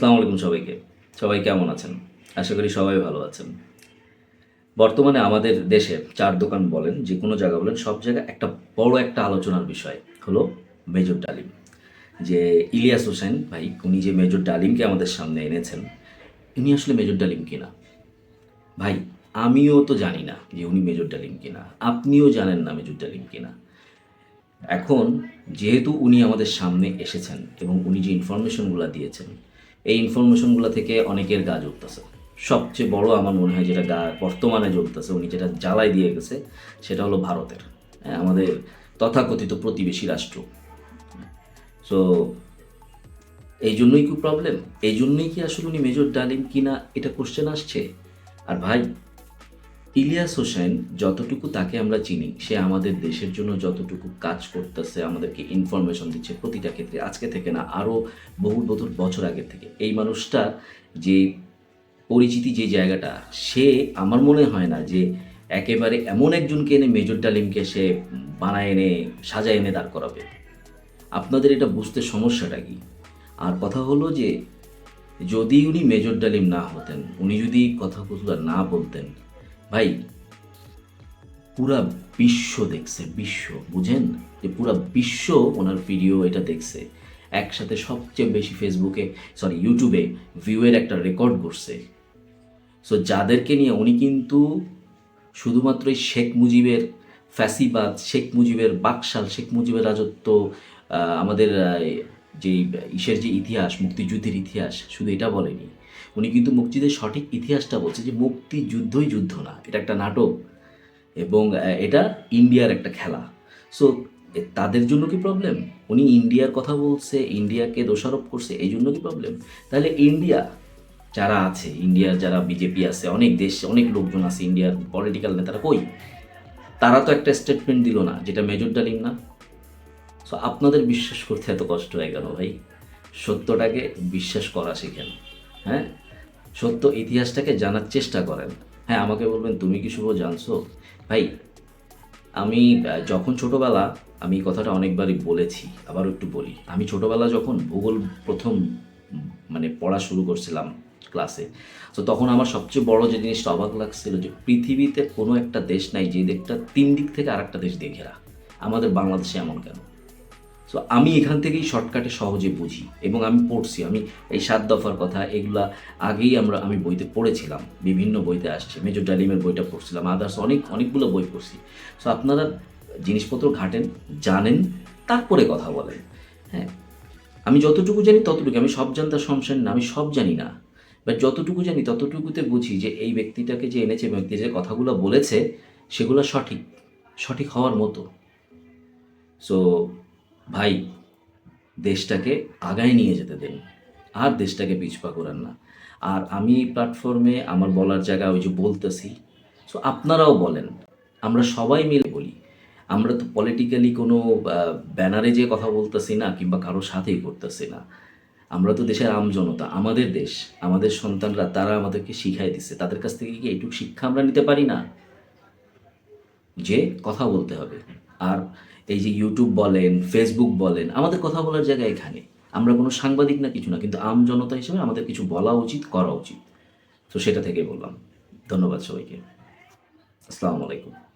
আসসালামু আলাইকুম সবাইকে। সবাই কেমন আছেন? আশা করি সবাই ভালো আছেন। বর্তমানে আমাদের দেশে চার দোকান বলেন যে কোনো জায়গা বলেন, সব জায়গায় একটা বড় একটা আলোচনার বিষয় হলো মেজর ডালিম। যে ইলিয়াস হোসেন ভাই, উনি যে মেজর ডালিমকে আমাদের সামনে এনেছেন, উনি আসলে মেজর ডালিম কিনা? ভাই, আমিও তো জানি না যে উনি মেজর ডালিম কিনা। আপনিও জানেন না মেজর ডালিম কিনা। এখন যেহেতু উনি আমাদের সামনে এসেছেন এবং উনি যে ইনফরমেশনগুলো দিয়েছেন এই ইনফরমেশনগুলো থেকে অনেকের গা জ্বলতেছে। সবচেয়ে বড় আমার মনে হয় যেটা গা বর্তমানে জ্বলতেছে উনি যেটা জ্বালাই দিয়ে গেছে সেটা হলো ভারতের। হ্যাঁ, আমাদের তথাকথিত প্রতিবেশী রাষ্ট্র। সো এই জন্যই কি প্রবলেম এই জন্যই কি আসলে উনি মেজর ডালিম কিনা এটা কোশ্চেন আসছে? আর ভাই ইলিয়াস হোসেন যতটুকু তাকে আমরা চিনি, সে আমাদের দেশের জন্য যতটুকু কাজ করতেছে, আমাদেরকে ইনফরমেশন দিচ্ছে প্রতিটা ক্ষেত্রে। আজকে থেকে না আরও বহু বহু বছর আগের থেকে। এই মানুষটা যে পরিচিতি যে জায়গাটা, সে আমার মনে হয় না যে একেবারে এমন একজনকে এনে মেজর ডালিমকে সে বানায় এনে, সাজায় এনে দাঁড় করাবে। আপনাদের এটা বুঝতে সমস্যাটা কি? আর কথা হলো যে, যদি উনি মেজর ডালিম না হতেন, উনি যদি কথা কথাগুলো না বলতেন ভাই, পুরা বিশ্ব দেখছে, বিশ্ব, বুঝেন? যে পুরা বিশ্ব ওনার ভিডিও এটা দেখছে। একসাথে সবচেয়ে বেশি ফেসবুকে সরি ইউটিউবে ভিউয়ের একটা রেকর্ড করছে সো যাদেরকে নিয়ে উনি কিন্তু শুধুমাত্র শেখ মুজিবের ফ্যাসিবাদ, শেখ মুজিবের বাকশাল, শেখ মুজিবের রাজত্ব আমাদের যে ইসের যে ইতিহাস, মুক্তিযুদ্ধের ইতিহাস, শুধু এটা বলেনি। উনি কিন্তু মুক্তিযুদ্ধের সঠিক ইতিহাসটা বলছে যে মুক্তিযুদ্ধই যুদ্ধ না, এটা একটা নাটক এবং এটা ইন্ডিয়ার একটা খেলা। সো তাদের জন্য কি প্রবলেম উনি ইন্ডিয়ার কথা বলছে, ইন্ডিয়াকে দোষারোপ করছে, এই জন্য কি প্রবলেম তাহলে ইন্ডিয়া যারা আছে, ইন্ডিয়ার যারা বিজেপি আছে, অনেক দেশ, অনেক লোকজন আছে ইন্ডিয়ার পলিটিক্যাল নেতারা কই? তারা তো একটা স্টেটমেন্ট দিল না, যেটা মেজর ডালিম না। সো আপনাদের বিশ্বাস করতে এত কষ্ট হয় কেন ভাই? সত্যটাকে বিশ্বাস করা শিখেন। হ্যাঁ? সত্য ইতিহাসটাকে জানার চেষ্টা করেন। হ্যাঁ আমাকে বলবেন, তুমি কি শুভ জানছো? ভাই, আমি যখন ছোটবেলা, আমি কথাটা অনেকবারই বলেছি আবার একটু বলি। আমি ছোটবেলা যখন ভূগোল প্রথম মানে পড়া শুরু করছিলাম ক্লাসে, তো তখন আমার সবচেয়ে বড় যে জিনিসটা অবাক লাগছিল যে পৃথিবীতে কোনো একটা দেশ নাই যে দেশটা তিন দিক থেকে আরেকটা দেশ দিয়ে ঘেরা। আমাদের বাংলাদেশে এমন কেন? সো আমি এখান থেকেই শর্টকাটে সহজে বুঝি এবং আমি পড়ছি। আমি এই সাত দফার কথা, এগুলা আগেই আমরা, আমি বইতে পড়েছিলাম। বিভিন্ন বইতে আসছে। মেজর ডালিমের বইটা পড়ছিলাম। আদার্স অনেক, অনেকগুলো বই পড়ছি। সো আপনারা জিনিসপত্র ঘাটেন, জানেন, তারপরে কথা বলেন। হ্যাঁ। আমি যতটুকু জানি ততটুকু আমি সব জানতার সংসার না আমি সব জানি না। বাট যতটুকু জানি ততটুকুতে বুঝি যে এই ব্যক্তিটাকে যে এনেছে ব্যক্তি যে কথাগুলো বলেছে, সেগুলো সঠিক সঠিক হওয়ার মতো। সো ভাই, দেশটাকে আগায় নিয়ে যেতে দেন। আর দেশটাকে পিছপা করেন না। আর আমি প্ল্যাটফর্মে আমার বলার জায়গা ওই যে বলতেছি সো আপনারাও বলেন। আমরা সবাই মিলে বলি। আমরা তো পলিটিক্যালি কোনো ব্যানারে যে কথা বলতেছি না, কিংবা কারোর সাথেই করতেছি না। আমরা তো দেশের আম জনতা, আমাদের দেশ, আমাদের সন্তানরা, তারা আমাদেরকে শিখাই দিচ্ছে তাদের কাছ থেকে কি এইটুকু শিক্ষা আমরা নিতে পারি না? যে কথা বলতে হবে। আর এই যে ইউটিউব বলেন ফেসবুক বলেন, আমাদের কথা বলার জায়গা এখানে। আমরা কোনো সাংবাদিক না কিছু না, কিন্তু আম জনতা হিসেবে আমাদের কিছু বলা উচিত, করা উচিত। তো সেটা থেকে বললাম। ধন্যবাদ সবাইকে। আসসালামু আলাইকুম।